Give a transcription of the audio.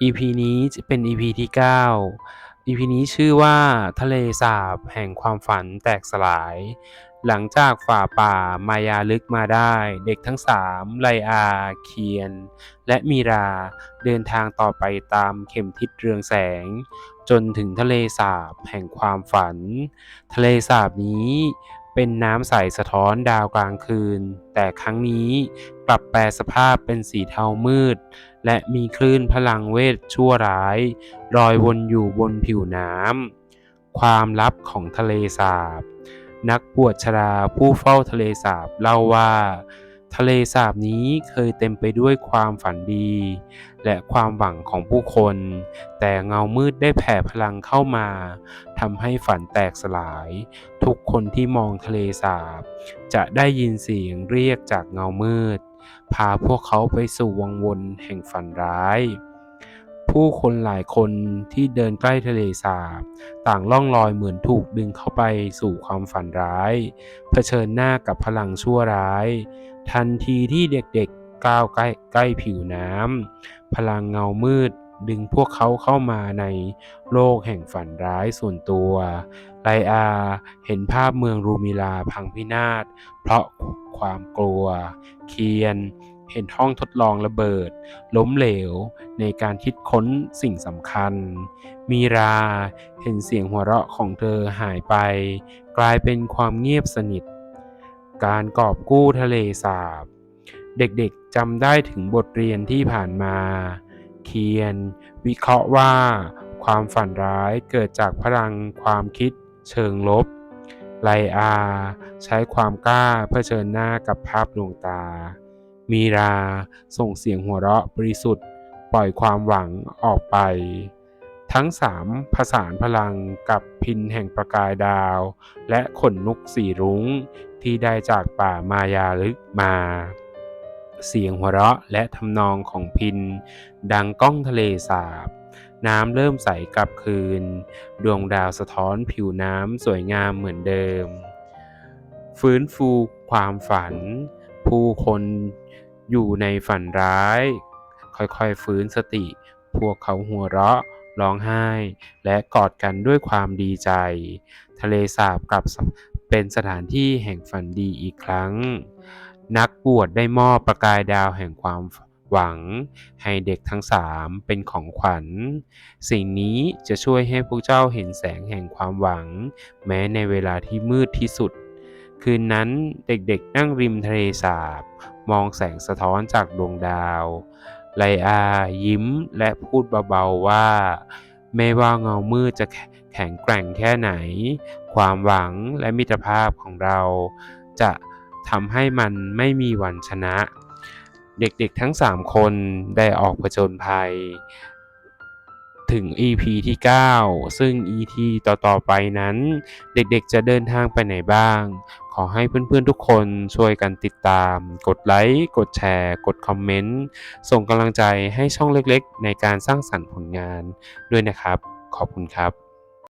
EP นี้จะเป็น EP ที่ 9 EP นี้ชื่อว่าทะเลสาบแห่งความฝันแตกสลาย หลังจากฝ่าป่ามายาลึกมาได้ เด็กทั้งสามไลอาเคียน และมีราเดินทางต่อไปตามเข็มทิศเรืองแสง จนถึงทะเลสาบแห่งความฝัน ทะเลสาบนี้ เป็นน้ำใสสะท้อนดาวกลางคืน แต่ครั้งนี้ปรับแปลสภาพเป็นสีเทามืด และมีคลื่นพลังเวทชั่วร้ายลอยวนอยู่บนผิวน้ำความลับของทะเลสาบ นักบวชชราผู้เฝ้าทะเลสาบเล่าว่า ทะเลสาบนี้เคยเต็มไปด้วยความฝันดี และความหวังของผู้คน แต่เงามืดได้แผ่พลังเข้ามาทำให้ฝันแตกสลาย ทุกคนที่มองทะเลสาบ จะได้ยินเสียงเรียกจากเงามืด พาพวกเขาไปสู่วังวนแห่งฝันร้าย ผู้คนหลายคนที่เดินใกล้ทะเลสาบ ต่างล่องลอยเหมือนถูกดึงเข้าไปสู่ความฝันร้าย เผชิญหน้ากับพลังชั่วร้าย ทันทีที่เด็กๆก้าวใกล้ใกล้ผิวน้ำพลังเงามืดดึงพวกเขาเข้ามาในโลกแห่งฝันร้ายส่วนตัว ไลอาเห็นภาพเมืองรูมิลาพังพินาศเพราะความกลัว เคียน เห็นห้องทดลองระเบิด ล้มเหลว ในการคิดค้นสิ่งสำคัญ มีราเห็นเสียงหัวเราะของเธอหายไป กลายเป็นความเงียบสนิท การกอบกู้ทะเลสาบ เด็กๆจำได้ถึงบทเรียนที่ผ่านมา เคียน วิเคราะห์ว่า ความฝันร้ายเกิดจากพลังความคิดเชิงลบไลอา ใช้ความกล้าเผชิญหน้ากับภาพดวงตา มีรา ส่งเสียงหัวเราะบริสุทธิ์ ปล่อยความหวังออกไป ทั้งสามผสานพลังกับพินแห่งประกายดาว และขนนกสีรุ้งที่ได้จากป่ามายาลึกมา เสียงหัวเราะและทำนองของพิน ดังก้องทะเลสาบน้ำเริ่มใสกลับคืน ดวงดาวสะท้อนผิวน้ำสวยงามเหมือนเดิม ฟื้นฟูความฝัน ผู้คน อยู่ในฝันร้าย ค่อยๆฟื้นสติ พวกเขาหัวเราะร้องไห้ และกอดกันด้วยความดีใจ ทะเลสาบกลับเป็นสถานที่แห่งฝันดีอีกครั้ง นักบวชได้มอบประกายดาวแห่งความหวัง ให้เด็กทั้งสามเป็นของขวัญ สิ่งนี้จะช่วยให้พวกเจ้าเห็นแสงแห่งความหวัง แม้ในเวลาที่มืดที่สุด คืนนั้นเด็กๆนั่งริมทะเลสาบ มองแสงสะท้อนจากดวงดาวไลอายิ้มและพูดเบาๆว่า ไม่ว่าเงามืดจะแข็งแกร่งแค่ไหน ความหวังและมิตรภาพของเรา จะทำให้มันไม่มีวันชนะ เด็กๆทั้ง 3 คนได้ออกผจญภัย ถึง EP ที่ 9 ซึ่ง EP ต่อๆไปนั้น เด็กๆจะเดินทางไปไหนบ้าง ขอให้เพื่อนๆทุกคนช่วยกันติดตาม กดไลค์ กดแชร์ กดคอมเมนต์ ส่งกำลังใจให้ช่องเล็กๆ ในการสร้างสรรค์ผลงานด้วยนะครับ ขอบคุณครับ